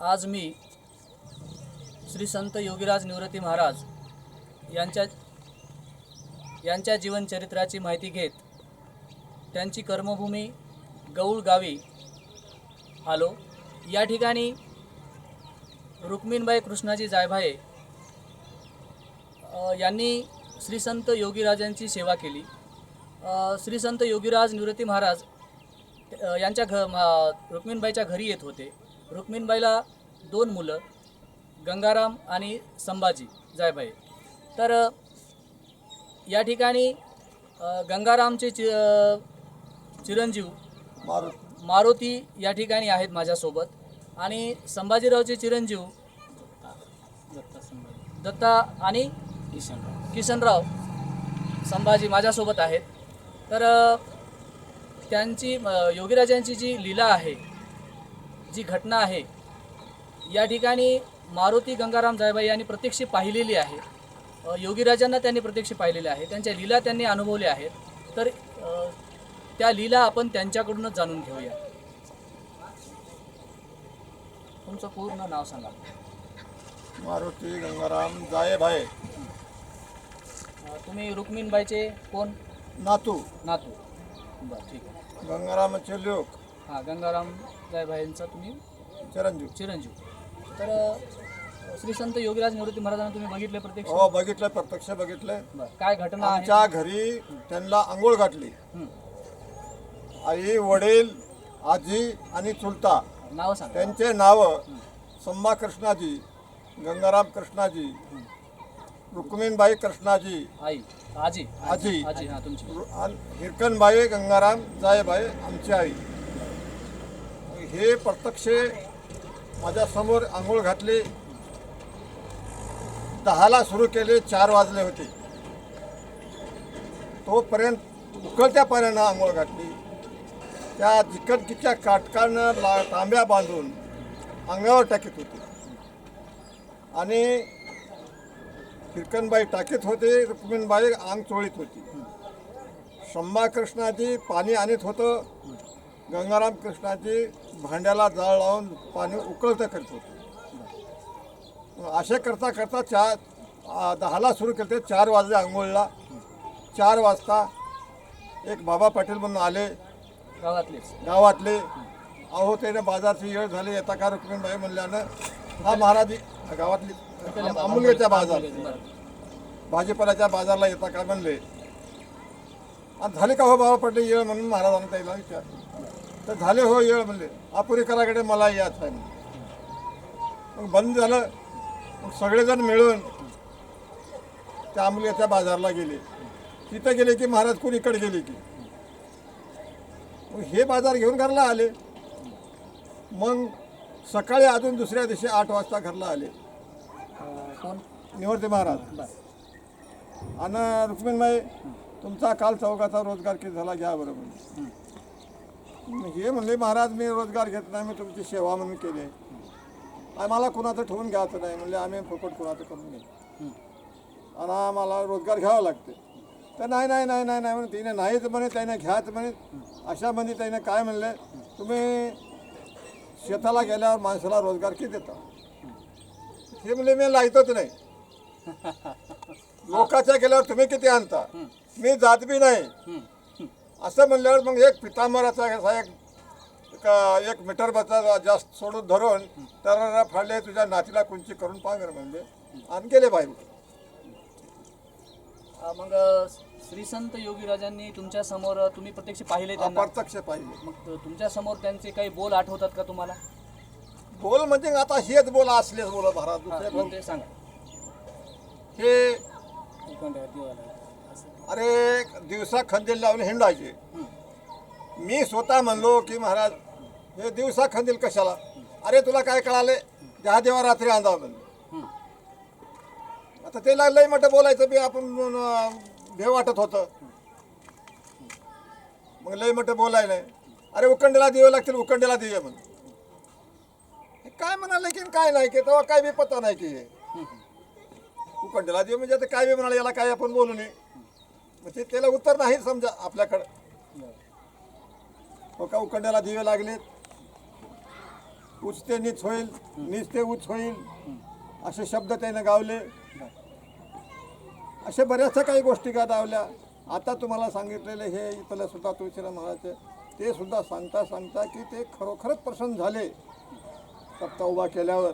आज मी श्री संत योगीराज निवृत्ती महाराज यांच्या यांच्या जीवनचरित्राची माहिती घेत त्यांची कर्मभूमी गौळ गावी आलो. या ठिकाणी रुक्मिणबाई कृष्णाजी जायभाये यांनी श्री संत योगीराजांची सेवा केली. श्री संत योगीराज निवृत्ती महाराज यांच्या घ रुक्मिणबाईच्या घरी येत होते. रुक्मिणबाईला दोन मुलं गंगाराम आणि संभाजी जायबाई. तर या ठिकाणी गंगारामचे चि चिरंजीव मारुत. मारुती या ठिकाणी आहेत माझ्यासोबत. आणि संभाजीरावचे चिरंजीव दत्ता आणि किशनराव संभाजी माझ्यासोबत आहेत. तर त्यांची योगीराजांची जी लीला आहे जी घटना आहे या ठिकाणी मारुती गंगाराम जायबाई यांनी प्रत्यक्ष पाहिलेली आहे. योगीराजांना त्यांनी प्रत्यक्ष पाहिलेले आहे. त्यांच्या लीला त्यांनी अनुभवल्या आहेत. तर त्या लीला आपण त्यांच्याकडूनच जाणून घेऊया. तुमचं पूर्ण नाव सांगा. मारुती गंगाराम जायभाई. तुम्ही रुक्मिणबाईचे कोण? नातू. नातू. बरं ठीक आहे. गंगारामाचे लोक. हां गंगाराम जायभाईंचा तुम्ही चिरंजीव. चिरंजीव. तर श्री संत योगीराज निवृत्ती महाराजांना तुम्ही बघितले प्रत्यक्ष? हो बघितलं प्रत्यक्ष बघितलं बरं काय घटना आहे? आमच्या घरी त्यांना आंघोळ घातली. हं. आई वडील आजी आणि चुलता. नाव सांगा. त्यांचे नाव संभा कृष्णाजी गंगाराम कृष्णाजी रुक्मिणबाई कृष्णाजी आई आजी. आजी. आजी हां तुमची. रु- हिरकणबाई गंगाराम जायबाई आमची आई. हे प्रत्यक्ष माझ्यासमोर आंघोळ घातली. दहाला सुरू केले चार वाजले होते. तोपर्यंत उकळत्या पाण्यानं आंघोळ घातली. त्या जिकटकीच्या काटकानं ला तांब्या बांधून अंगावर टाकीत होते. आणि किरकनबाई टाकीत होते रुक्मिणबाई अंग चोळीत होती. शंभा कृष्णाची पाणी आणत होतं गंगाराम कृष्णाची भांड्याला जाळ लावून पाणी उकळतं करत होतं. असे करता करता चार दहाला सुरू केले चार वाजले आंघोळला. चार वाजता एक बाबा पाटील म्हणून आले. गावातलेच. गावातले. अहो त्याने बाजारची वेळ झाली येता का रुक्मिणबाई म्हणल्यानं हा महाराज गावातली अमूल्यच्या बाजार. भाजीपाल्याच्या बाजारला येता का म्हणले. आणि झाले का हो बाबा पडले येळ म्हणून महाराजांना त्याला विचार तर झाले हो येळ म्हणले. अपुरी कराकडे मला याच आहे मग बंद झालं. मग सगळेजण मिळून त्या आंबल्याच्या बाजारला गेले. तिथं गेले की महाराज कोणीकडे गेले की? मग हे बाजार घेऊन घरला आले. मग सकाळी अजून दुसऱ्या दिवशी आठ वाजता घरला आले. निवडते महाराज. आणि रुक्मिणबाई तुमचा काल चौकाचा रोजगार किती झाला घ्या बरोबर हे म्हणले महाराज मी रोजगार घेत नाही मी तुमची सेवा म्हणून केली. आहे मला कुणाचं ठेवून घ्यायचं नाही म्हणजे आम्ही फुकट कुणाचं करून घेऊ. आणि आम्हाला रोजगार घ्यावा लागते. तर नाही नाही नाही नाही नाही म्हणे तिने नाहीच म्हणे त्याने घ्यायचं म्हणे. अशा मध्ये त्याने काय म्हणले तुम्ही शेताला गेल्यावर माणसाला रोजगार किती देता? हे म्हणले मी लायतोच नाही. लोकाच्या गेल्यावर तुम्ही किती आणता? मी जात बी नाही. असं म्हणल्यावर मग एक पितांबराचा असा एक एक- एक मीटर बचा जास्त सोडून धरून तर फाडले तुझ्या नातीला कुंची करून पांगर म्हणजे. आणि गेले बाहेर. अ, मग अ, श्री संत योगीराजांनी तुमच्यासमोर तुम्ही प्रत्यक्ष पाहिले त्यांना? प्रत्यक्ष पाहिजे मग तुमच्यासमोर त्यांचे काही बोल आठवतात का तुम्हाला? बोल म्हणजे आता हेच बोला असलेच बोला महाराज दुसरे मग बोल. ते सांगा. हे कोणत्या देवाला? अरे दिवसा खंदील लावून हिंडायचे. मी स्वतः म्हणलो की महाराज हे दिवसा खंदील कशाला? अरे तुला काय कळाले? त्या देवा रात्री आंधा म्हणले आता ते लय मोठं बोलायचं बी आपण भे वाटत होतं. मग लय मोठं नाही अरे उकंडीला दिवे लागतील उखंडेला दिवे म्हण हे काय म्हणाले की काय नाही की? तेव्हा काय बी पत्ता नाही की हे. हं. दिवे म्हणजे आता काय बी म्हणाले याला काय आपण बोलू नये. म्हणजे त्याला उत्तर नाही समजा आपल्याकडं. हो का उकंड्याला दिवे लागलेत उचते नीच होईल. नीच ते उच होईल. असे शब्द त्याने गावले. अशा बऱ्याचशा काही गोष्टी गावल्या आता तुम्हाला सांगितलेले हे इथल्या सुद्धा तुळशीराम महाराजचे ते सुद्धा सांगता सांगता की ते खरोखरच प्रसन्न झाले. सप्ताह उभा केल्यावर.